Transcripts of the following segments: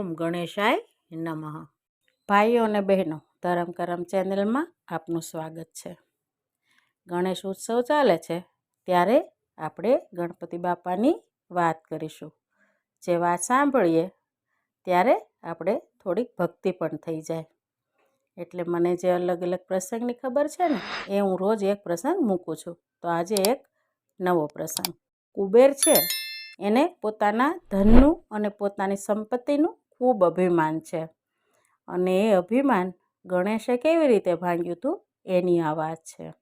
ઓમ ગણેશાય નમઃ. ભાઈઓ અને બહેનો, ધરમ કરમ ચેનલમાં આપનું સ્વાગત છે. ગણેશ ઉત્સવ ચાલે છે, ત્યારે આપણે ગણપતિ બાપાની વાત કરીશું. જે વાત સાંભળીએ, ત્યારે આપણે થોડીક ભક્તિ પણ થઈ જાય. એટલે મને જે અલગ અલગ પ્રસંગની ખબર છે ને, એ હું રોજ એક પ્રસંગ મૂકું છું. તો આજે એક નવો પ્રસંગ. કુબેર છે, એને પોતાના ધનનું અને પોતાની સંપત્તિનું ખૂબ અભિમાન છે. અને એ અભિમાન ગણેશે કેવી રીતે ભાંગ્યું હતું એની આ વાત છે.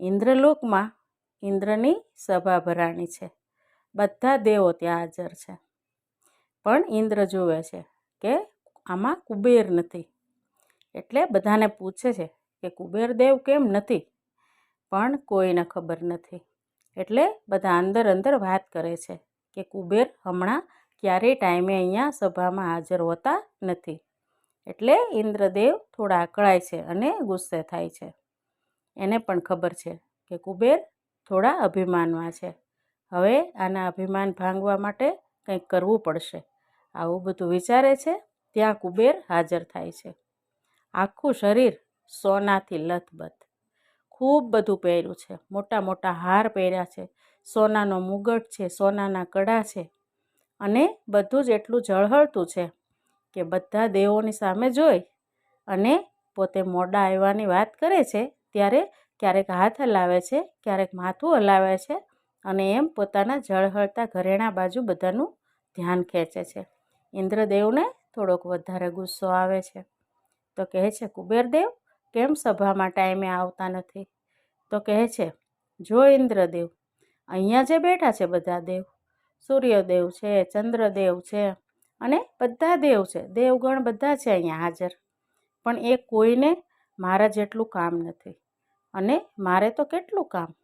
ઇન્દ્રલોકમાં ઇન્દ્રની સભા ભરાણી છે. બધા દેવો ત્યાં હાજર છે. પણ ઇન્દ્ર જુએ છે કે આમાં કુબેર નથી. એટલે બધાને પૂછે છે કે કુબેર દેવ કેમ નથી? પણ કોઈને ખબર નથી. એટલે બધા અંદર અંદર વાત કરે છે કે કુબેર હમણાં ક્યારેય ટાઈમે અહીંયા સભામાં હાજર હોતા નથી. એટલે ઇન્દ્રદેવ થોડા અકળાય છે અને ગુસ્સે થાય છે. એને પણ ખબર છે કે કુબેર થોડા અભિમાનમાં છે. હવે આના અભિમાન ભાંગવા માટે કંઈક કરવું પડશે. આવું બધું વિચારે છે ત્યાં કુબેર હાજર થાય છે. આખું શરીર સોનાથી લથબથ. ખૂબ બધું પહેર્યું છે. મોટા મોટા હાર પહેર્યા છે. સોનાનો મુગટ છે, સોનાના કડા છે. અને બધું જ એટલું ઝળહળતું છે કે બધા દેવોની સામે જોઈ અને પોતે મોડા આવવાની વાત કરે છે ત્યારે ક્યારેક હાથ હલાવે છે, ક્યારેક માથું હલાવે છે અને એમ પોતાના ઝળહળતા ઘરેણા બાજુ બધાનું ધ્યાન ખેંચે છે. ઇન્દ્રદેવને થોડોક વધારે ગુસ્સો આવે છે. તો કહે છે, કુબેરદેવ, કેમ સભામાં ટાઈમે આવતા નથી? તો કહે છે, જો ઇન્દ્રદેવ, અહીંયા જે બેઠા છે બધા દેવ સૂર્યદેવ છે, ચંદ્રદેવ છે અને બધા દેવ છે. દેવગણ બધા છે અહીંયા હાજર. પણ એ કોઈને મારા જેટલું કામ નથી અને મારે તો કેટલું કામ?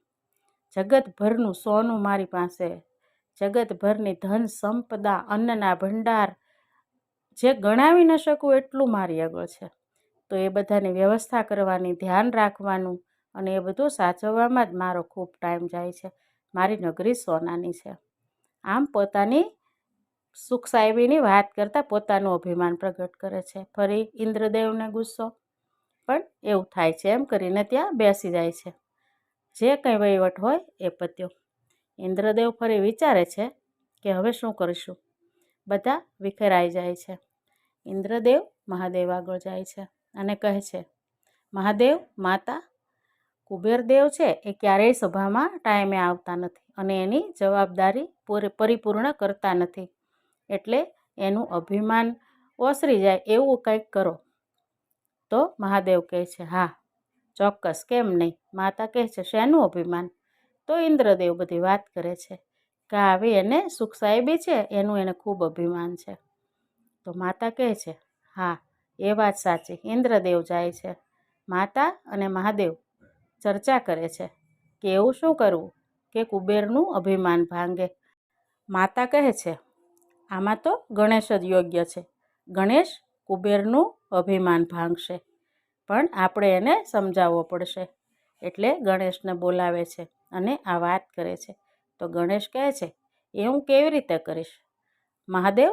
જગતભરનું સોનું મારી પાસે. જગતભરની ધન, સંપદા, અન્નના ભંડાર જે ગણાવી ન શકું એટલું મારી આગળ છે. તો એ બધાની વ્યવસ્થા કરવાની, ધ્યાન રાખવાનું અને એ બધું સાચવવામાં જ મારો ખૂબ ટાઈમ જાય છે. મારી નગરી સોનાની છે. આમ પોતાની સુખ સાહેબીની વાત કરતાં પોતાનું અભિમાન પ્રગટ કરે છે. ફરી ઇન્દ્રદેવને ગુસ્સો. પણ એવું થાય છે એમ કરીને ત્યાં બેસી જાય છે. જે કંઈ વહીવટ હોય એ પત્યો. ઇન્દ્રદેવ ફરી વિચારે છે કે હવે શું કરીશું? બધા વિખેરાઈ જાય છે. ઇન્દ્રદેવ મહાદેવ આગળ જાય છે અને કહે છે, મહાદેવ, માતા કુબેરદેવ છે એ ક્યારેય સભામાં ટાઈમે આવતા નથી. અને એની જવાબદારી પરિપૂર્ણ કરતા નથી. એટલે એનું અભિમાન ઓસરી જાય એવું કંઈક કરો. તો મહાદેવ કહે છે, હા, ચોક્કસ, કેમ નહીં? માતા કહે છે, શેનું અભિમાન? તો ઇન્દ્રદેવ બધી વાત કરે છે કે આવી એને સુખ સાહેબી છે, એનું એને ખૂબ અભિમાન છે. તો માતા કહે છે, હા, એ વાત સાચી. ઇન્દ્રદેવ જાય છે, માતા અને મહાદેવ ચર્ચા કરે છે, કે એવું શું કરવું? કે કુબેરનું અભિમાન ભાંગે. માતા કહે છે, આમાં તો ગણેશ જ યોગ્ય છે. ગણેશ કુબેરનું અભિમાન ભાંગશે. પણ આપણે એને સમજાવવો પડશે. એટલે ગણેશને બોલાવે છે અને આ વાત કરે છે. તો ગણેશ કહે છે, એ હું કેવી રીતે કરીશ? મહાદેવ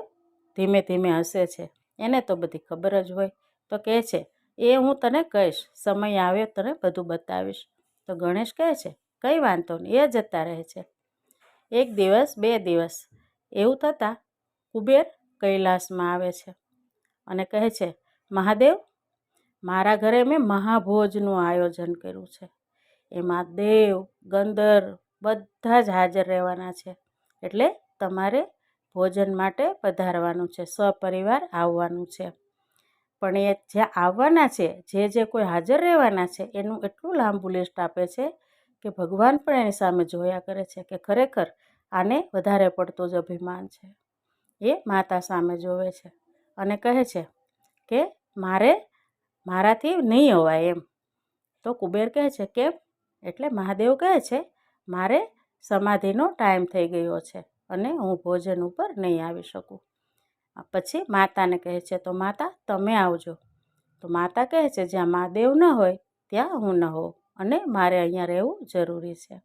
ધીમે ધીમે હસે છે. એને તો બધી ખબર જ હોય. તો કહે છે, એ હું તને કહીશ. સમય આવ્યો તને બધું બતાવીશ. તો ગણેશ કહે છે કંઈ વાંધો નહીં, એ જતા રહે છે. એક દિવસ, બે દિવસ, એવું થતાં કુબેર કૈલાસમાં આવે છે અને કહે છે, મહાદેવ, મારા ઘરે મેં મહાભોજનું આયોજન કર્યું છે. એમાં દેવ ગંદર બધા જ હાજર રહેવાના છે. એટલે તમારે ભોજન માટે પધારવાનું છે, સપરિવાર આવવાનું છે. પણ એ જ્યાં આવવાના છે, જે જે કોઈ હાજર રહેવાના છે, એનું એટલું લાંબુ લિસ્ટ આપે છે કે ભગવાન પણ એની સામે જોયા કરે છે કે ખરેખર આને વધારે પડતું જ અભિમાન છે. એ માતા સામે જોવે છે અને કહે છે કે મારે મારાથી નહીં હોવાય એમ. તો કુબેર કહે છે કેમ? એટલે મહાદેવ કહે છે મારે સમાધિનો ટાઈમ થઈ ગયો છે અને હું ભોજન ઉપર નહીં આવી શકું. પછી માતાને કહે છે તો માતા તમે આવજો. તો માતા કહે છે જ્યાં મહાદેવ ન હોય ત્યાં હું ન હોઉં. અને મારે અહીંયા રહેવું જરૂરી છે.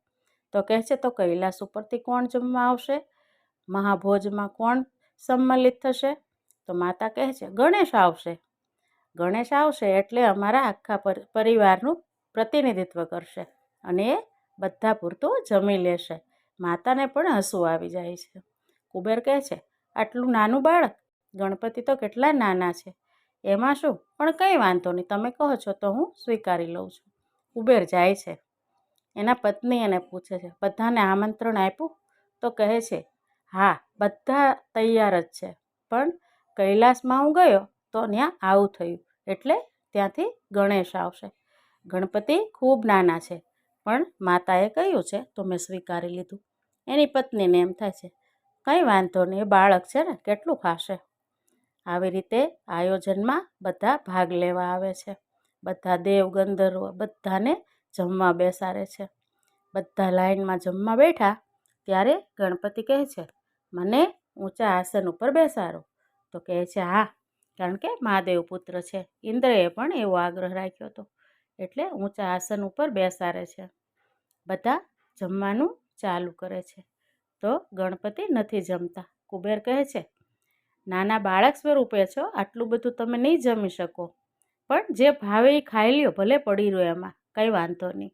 તો કહે છે, તો કૈલાસ ઉપરથી કોણ જમવા આવશે? મહાભોજમાં કોણ સંમલિત થશે? તો માતા કહે છે, ગણેશ આવશે. ગણેશ આવશે એટલે અમારા આખા પર- પરિવારનું પ્રતિનિધિત્વ કરશે અને એ બધા પૂરતું જમી લેશે. માતાને પણ હસવું આવી જાય છે. કુબેર કહે છે, આટલું નાનું બાળક? ગણપતિ તો કેટલા નાના છે. એમાં શું? પણ કંઈ વાંધો નહીં. તમે કહો છો તો હું સ્વીકારી લઉં છું. કુબેર જાય છે. એના પત્ની એને પૂછે છે, બધાને આમંત્રણ આપ્યું? તો કહે છે, હા, બધા તૈયાર જ છે, પણ કૈલાસમાં હું ગયો તો ત્યાં આવું થયું, એટલે ત્યાંથી ગણેશ આવશે. ગણપતિ ખૂબ નાના છે, પણ માતાએ કહ્યું છે, તો મેં સ્વીકારી લીધું. એની પત્નીને એમ થાય છે, કંઈ વાંધો નહીં, એ બાળક છે ને, કેટલું ખાશે. આવી રીતે આયોજનમાં બધા ભાગ લેવા આવે છે. બધા દેવ ગંધર્વ બધાને જમવા બેસાડે છે. બધા લાઈનમાં જમવા બેઠા ત્યારે ગણપતિ કહે છે, મને ઊંચા આસન ઉપર બેસાડો. તો કહે છે, હા. કારણ કે મહાદેવ પુત્ર છે. ઇન્દ્રએ પણ એવો આગ્રહ રાખ્યો હતો. એટલે ઊંચા આસન ઉપર બેસાડે છે. બધા જમવાનું ચાલુ કરે છે. તો ગણપતિ નથી જમતા. કુબેર કહે છે, નાના બાળક સ્વરૂપે છો, આટલું બધું તમે નહીં જમી શકો. પણ જે ભાવે એ ખાઈ લ્યો, ભલે પડી રહ્યો એમાં, કંઈ વાંધો નહીં.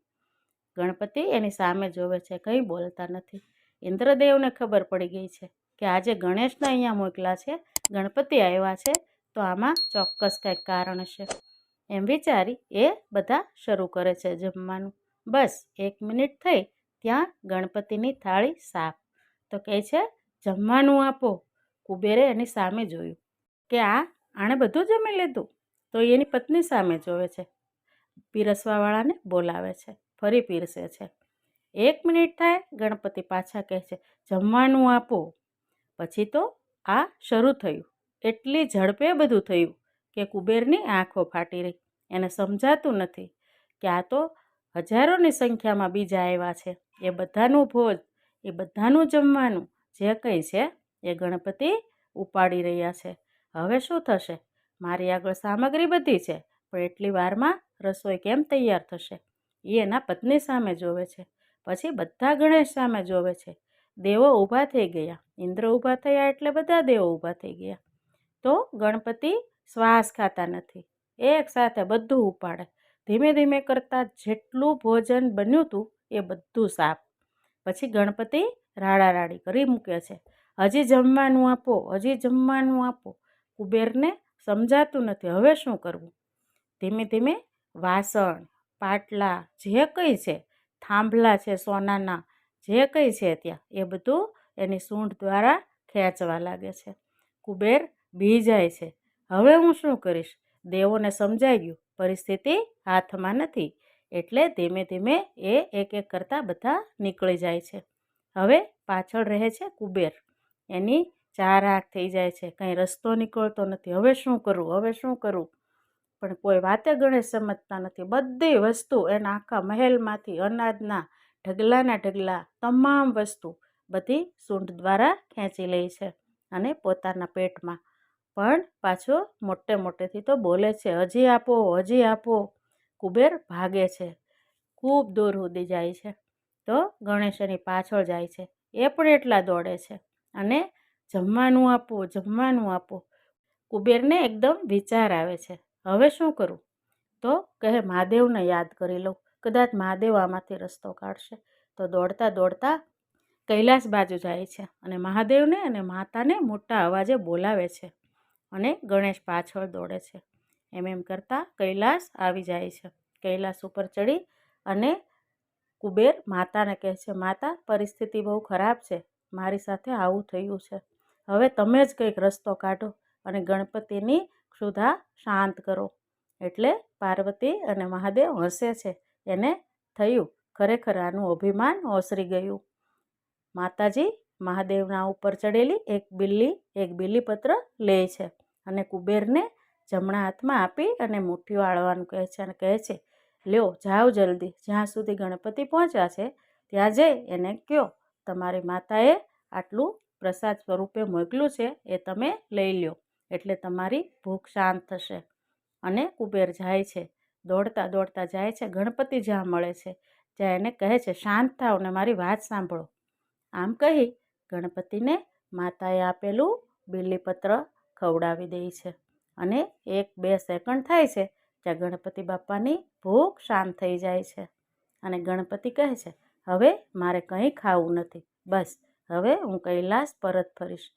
ગણપતિ એની સામે જોવે છે, કંઈ બોલતા નથી. ઇન્દ્રદેવને ખબર પડી ગઈ છે કે આજે ગણેશને અહીંયા મોકલા છે, ગણપતિ આવ્યા છે, તો આમાં ચોક્કસ કંઈક કારણ છે એમ વિચારી એ બધા શરૂ કરે છે જમવાનું. બસ, એક મિનિટ થઈ, ત્યાં ગણપતિની થાળી સાફ. તો કહે છે, જમવાનું આપો. કુબેરે એની સામે જોયું કે, આ, આણે બધું જમી લીધું? તો એની પત્ની સામે જોવે છે. પીરસવાવાળાને બોલાવે છે. ફરી પીરસે છે. એક મિનિટ થાય, ગણપતિ પાછા કહે છે, જમવાનું આપો. પછી તો આ શરૂ થયું. એટલી ઝડપે બધું થયું કે કુબેરની આંખો ફાટી રહી. એને સમજાતું નથી કે આ તો હજારોની સંખ્યામાં બીજા આવ્યા છે. એ બધાનું ભોજ, એ બધાનું જમવાનું, જે કંઈ છે એ ગણપતિ ઉપાડી રહ્યા છે. હવે શું થશે? મારી આગળ સામગ્રી બધી છે, પણ એટલી વારમાં રસોઈ કેમ તૈયાર થશે? એ એના પત્ની સામે જોવે છે. પછી બધા ગણેશ સામે જોવે છે. દેવો ઊભા થઈ ગયા. ઇન્દ્ર ઊભા થયા એટલે બધા દેવો ઊભા થઈ ગયા. તો ગણપતિ શ્વાસ ખાતા નથી. એક સાથે બધું ઉપાડે. ધીમે ધીમે કરતાં જેટલું ભોજન બન્યું હતું એ બધું સાફ. પછી ગણપતિ રાડારાડી કરી મૂકે છે. હજી જમવાનું આપો, હજી જમવાનું આપો. કુબેરને સમજાતું નથી. હવે શું કરવું? ધીમે ધીમે વાસણ, પાટલા જે કંઈ છે, થાંભલા છે, સોનાના જે કંઈ છે ત્યાં, એ બધું એની સૂંઢ દ્વારા ખેંચવા લાગે છે. કુબેર બી જાય છે. હવે હું શું કરીશ? દેવોને સમજાઈ ગયું. પરિસ્થિતિ હાથમાં નથી. એટલે ધીમે ધીમે એ એક એક કરતાં બધા નીકળી જાય છે. હવે પાછળ રહે છે કુબેર. એની ચાર આંખ થઈ જાય છે, કંઈ રસ્તો નીકળતો નથી, હવે શું કરવું હવે શું કરવું પણ કોઈ વાતે ગણેશ સમજતા નથી. બધી વસ્તુ એના આખા મહેલમાંથી, અનાજના ઢગલાના ઢગલા, તમામ વસ્તુ બધી સૂંઢ દ્વારા ખેંચી લે છે અને પોતાના પેટમાં. પણ પાછો મોટે મોટેથી તો બોલે છે, હજી આપો હજી આપો. કુબેર ભાગે છે. ખૂબ દૂર સુધી જાય છે. તો ગણેશ એની પાછળ જાય છે. એ પણ એટલા દોડે છે. અને જમવાનું આપો જમવાનું આપો. કુબેરને એકદમ વિચાર આવે છે, હવે શું કરું? તો કહે, મહાદેવને યાદ કરી લઉં કદાચ મહાદેવ આમાંથી રસ્તો કાઢશે. તો દોડતા દોડતા કૈલાસ બાજુ જાય છે અને મહાદેવને અને માતાને મોટા અવાજે બોલાવે છે અને ગણેશ પાછળ દોડે છે. એમ એમ કરતાં કૈલાસ આવી જાય છે. કૈલાસ ઉપર ચડી અને કુબેર માતાને કહે છે, માતા, પરિસ્થિતિ બહુ ખરાબ છે. મારી સાથે આવું થયું છે. હવે તમે જ કંઈક રસ્તો કાઢો અને ગણપતિની ક્ષુધા શાંત કરો. એટલે પાર્વતી અને મહાદેવ હસે છે. એને થયું ખરેખર આનું અભિમાન ઓસરી ગયું. માતાજી મહાદેવના ઉપર ચડેલી એક બિલ્લી એક બિલ્લીપત્ર લે છે અને કુબેરને જમણા હાથમાં આપી અને મુઠ્ઠી વાળવાનું કહે છે અને કહે છે, લ્યો, જાઓ જલ્દી. જ્યાં સુધી ગણપતિ પહોંચ્યા છે, ત્યાં જઈ. એને કહો તમારી માતાએ આટલું પ્રસાદ સ્વરૂપે મોકલ્યું છે એ તમે લઈ લ્યો. એટલે તમારી ભૂખ શાંત થશે અને કુબેર જાય છે. દોડતા દોડતા જાય છે. ગણપતિ જ્યાં મળે છે જ્યાં એને કહે છે, શાંત થાવ ને મારી વાત સાંભળો. આમ કહી ગણપતિને માતાએ આપેલું બિલીપત્ર ખવડાવી દે છે અને એક બે સેકન્ડ થાય છે ત્યાં ગણપતિ બાપાની ભૂખ શાંત થઈ જાય છે અને ગણપતિ કહે છે, હવે મારે કંઈ ખાવું નથી. બસ. હવે હું કૈલાસ પરત ફરીશ.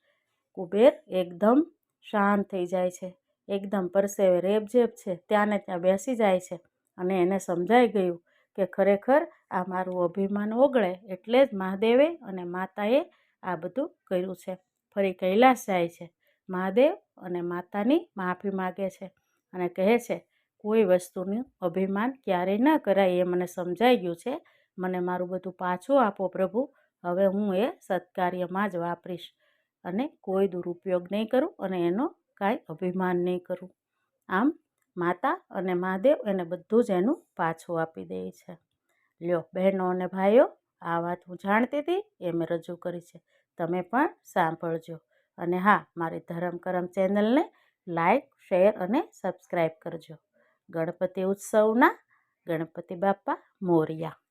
કુબેર એકદમ શાંત થઈ જાય છે. એકદમ પરસેવે રેબઝેબ છે. ત્યાંને ત્યાં બેસી જાય છે. અને એને સમજાઈ ગયું કે ખરેખર આ મારું અભિમાન ઓગળે એટલે જ મહાદેવે અને માતાએ આ બધું કર્યું છે. ફરી કૈલાસ જાય છે. મહાદેવ અને માતાની માફી માગે છે અને કહે છે, કોઈ વસ્તુનું અભિમાન ક્યારેય ન કરાય. એ મને સમજાઈ ગયું છે. મને મારું બધું પાછું આપો પ્રભુ. હવે હું એ સત્કાર્યમાં જ વાપરીશ અને કોઈ દુરુપયોગ નહીં કરું અને એનો કાંઈ અભિમાન નહીં કરું. આમ માતા અને મહાદેવ એને બધું જ એનું પાછું આપી દે છે. લ્યો, બહેનો અને ભાઈઓ, આ વાત હું જાણતી હતી, એ મેં રજૂ કરી છે. તમે પણ સાંભળજો. અને હા, મારી ધરમ કરમ ચેનલને લાઈક, શેર અને સબસ્ક્રાઈબ કરજો. ગણપતિ ઉત્સવના ગણપતિ બાપા મોરિયા.